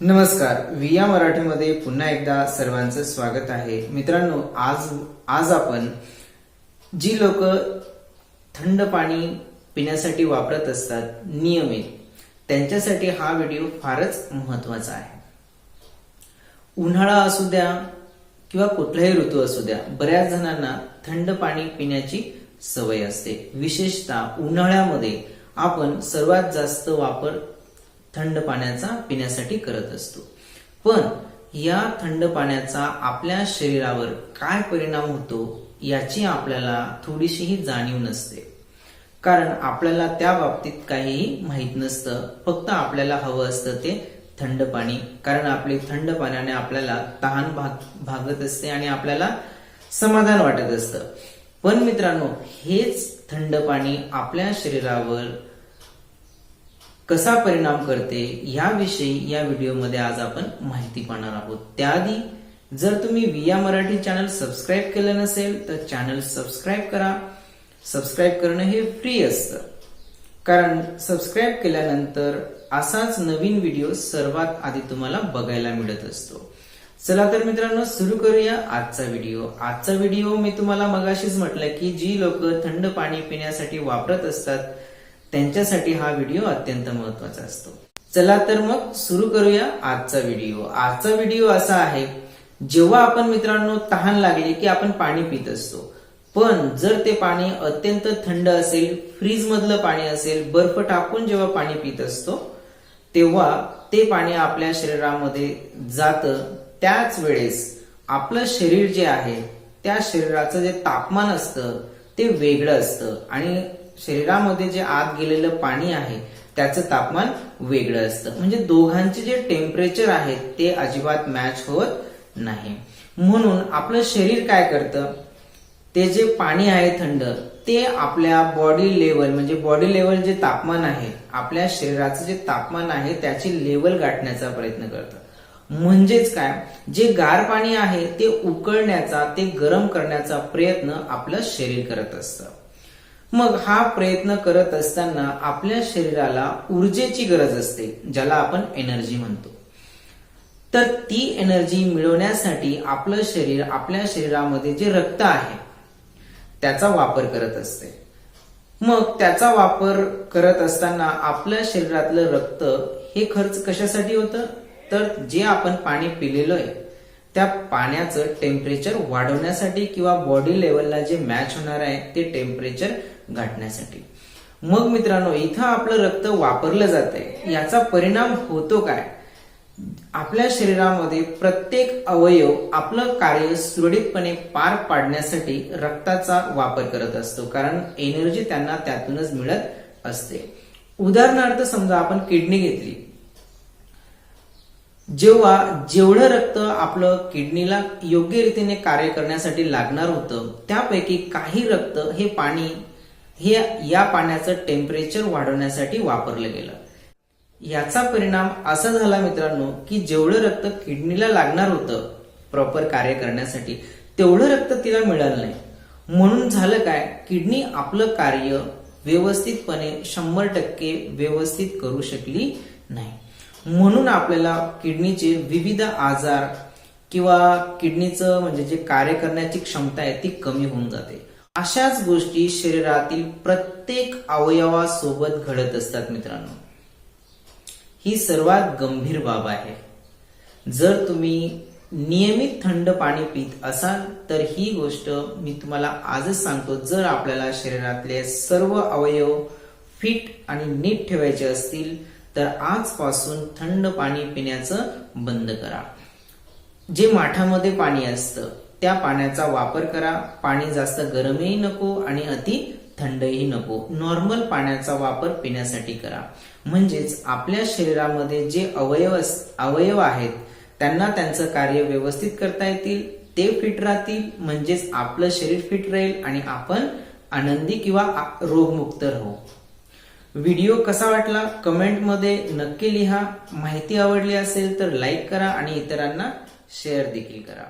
नमस्कार विया मराठीमध्ये पुन्हा एकदा सर्वांचं स्वागत आहे. मित्रांनो आज आज आपण जी लोक थंड पाणी पिण्यासाठी वापरत असतात नियमित त्यांच्यासाठी हा व्हिडिओ फारच महत्त्वाचा आहे. उन्हाळा असू द्या किंवा कुठलाही ऋतू असू द्या बऱ्याच जणांना थंड पाणी पिण्याची सवय असते. विशेषतः उन्हाळ्यामध्ये आपण सर्वात जास्त वापर थंड पाण्याचा पिण्यासाठी करत असतो. पण या थंड पाण्याचा आपल्या शरीरावर काय परिणाम होतो याची आपल्याला थोडीशीही जाणीव नसते. कारण आपल्याला त्या बाबतीत काहीही माहीत नसतं. फक्त आपल्याला हवं असतं ते थंड पाणी. कारण आपली थंड पाण्याने आपल्याला तहान भाग भागत असते आणि आपल्याला समाधान वाटत असतं. पण मित्रांनो हेच थंड पाणी आपल्या शरीरावर कसा परिणाम करते याविषयी या व्हिडिओमध्ये आज आपण माहिती पाहणार आहोत. त्याआधी जर तुम्ही विया मराठी चॅनल सबस्क्राईब केलं नसेल तर चॅनल सबस्क्राईब करा. सबस्क्राईब करणं हे फ्री असतं. कारण सबस्क्राईब केल्यानंतर असाच नवीन व्हिडिओ सर्वात आधी तुम्हाला बघायला मिळत असतो. चला तर मित्रांनो सुरू करूया आजचा व्हिडिओ. आजचा व्हिडिओ मी तुम्हाला मगाशीच म्हटलं की जी लोक थंड पाणी पिण्यासाठी वापरत असतात त्यांच्यासाठी हा व्हिडिओ अत्यंत महत्त्वाचा असतो. चला तर मग सुरू करूया आजचा व्हिडिओ. आजचा व्हिडिओ असा आहे जेव्हा आपण मित्रांनो तहान लागली की आपण पाणी पित असतो पण जर ते पाणी अत्यंत थंड असेल फ्रीज मधलं पाणी असेल बर्फ टाकून जेव्हा पाणी पित असतो तेव्हा ते पाणी आपल्या शरीरामध्ये जातं. त्याच वेळेस आपलं शरीर जे आहे त्या शरीराचं जे तापमान असतं ते वेगळं असतं. आणि शरीरामध्ये जे आत गेलेलं पाणी आहे त्याचं तापमान वेगळं असतं. म्हणजे दोघांचे जे टेम्परेचर आहे ते अजिबात मॅच होत नाही. म्हणून आपलं शरीर काय करतं? ते जे पाणी आहे थंड ते आपल्या बॉडी लेवल म्हणजे बॉडी लेवल जे तापमान आहे आपल्या शरीराचं जे तापमान आहे त्याची लेवल गाठण्याचा प्रयत्न करतं. म्हणजेच काय? जे गार पाणी आहे ते उकळण्याचा ते गरम करण्याचा प्रयत्न आपलं शरीर करत असतं. मग हा प्रयत्न करत असताना आपल्या शरीराला ऊर्जेची गरज असते ज्याला आपण एनर्जी म्हणतो. तर ती एनर्जी मिळवण्यासाठी आपलं शरीर आपल्या शरीरामध्ये जे रक्त आहे त्याचा वापर करत असते. मग त्याचा वापर करत असताना आपल्या शरीरातलं रक्त हे खर्च कशासाठी होतं? तर जे आपण पाणी पिलेलं आहे त्या पाण्याचं टेम्परेचर वाढवण्यासाठी किंवा बॉडी लेवलला जे मॅच होणार आहे ते टेम्परेचर गाठण्यासाठी. मग मित्रांनो इथं आपलं रक्त वापरलं जात आहे याचा परिणाम होतो काय? आपल्या शरीरामध्ये प्रत्येक अवयव आपलं कार्य सुरळीतपणे पार पाडण्यासाठी रक्ताचा वापर करत असतो. कारण एनर्जी त्यांना त्यातूनच मिळत असते. उदाहरणार्थ समजा आपण किडनी घेतली. जेव्हा जेवढं रक्त आपलं किडनीला योग्य रीतीने कार्य करण्यासाठी लागणार होतं त्यापैकी काही रक्त हे पाणी हे या पाण्याचं टेम्परेचर वाढवण्यासाठी वापरलं गेलं. याचा परिणाम असा झाला मित्रांनो की जेवढं रक्त किडनीला लागणार होतं प्रॉपर कार्य करण्यासाठी तेवढं रक्त तिला मिळालं नाही. म्हणून झालं काय किडनी आपलं कार्य व्यवस्थितपणे शंभर टक्के व्यवस्थित करू शकली नाही. म्हणून आपल्याला किडनीचे विविध आजार किंवा किडनीचं म्हणजे जे कार्य करण्याची क्षमता आहे ती कमी होऊन जाते. अशाच गोष्टी शरीरातील प्रत्येक अवयवासोबत घडत असतात मित्रांनो. ही सर्वात गंभीर बाब आहे. जर तुम्ही नियमित थंड पाणी पित असाल तर ही गोष्ट मी तुम्हाला आजच सांगतो. जर आपल्याला शरीरातले सर्व अवयव फिट आणि नीट ठेवायचे असतील तर आजपासून थंड पाणी पिण्याचं बंद करा. जे माठामध्ये पाणी असतं त्या पाण्याचा वापर करा. पाणी जास्त गरमही नको आणि अति थंडही नको. नॉर्मल पाण्याचा वापर पिण्यासाठी करा. म्हणजेच आपल्या शरीरामध्ये जे अवयव अवयव आहेत त्यांना त्यांचं कार्य व्यवस्थित करता येतील ते फिट राहतील म्हणजेच आपलं शरीर फिट राहील आणि आपण आनंदी किंवा रोगमुक्त राहू. व्हिडिओ कसा वाटला? कमेंटमध्ये नक्की लिहा. माहिती आवडली असेल तर लाईक करा आणि इतरांना शेअर देखील करा.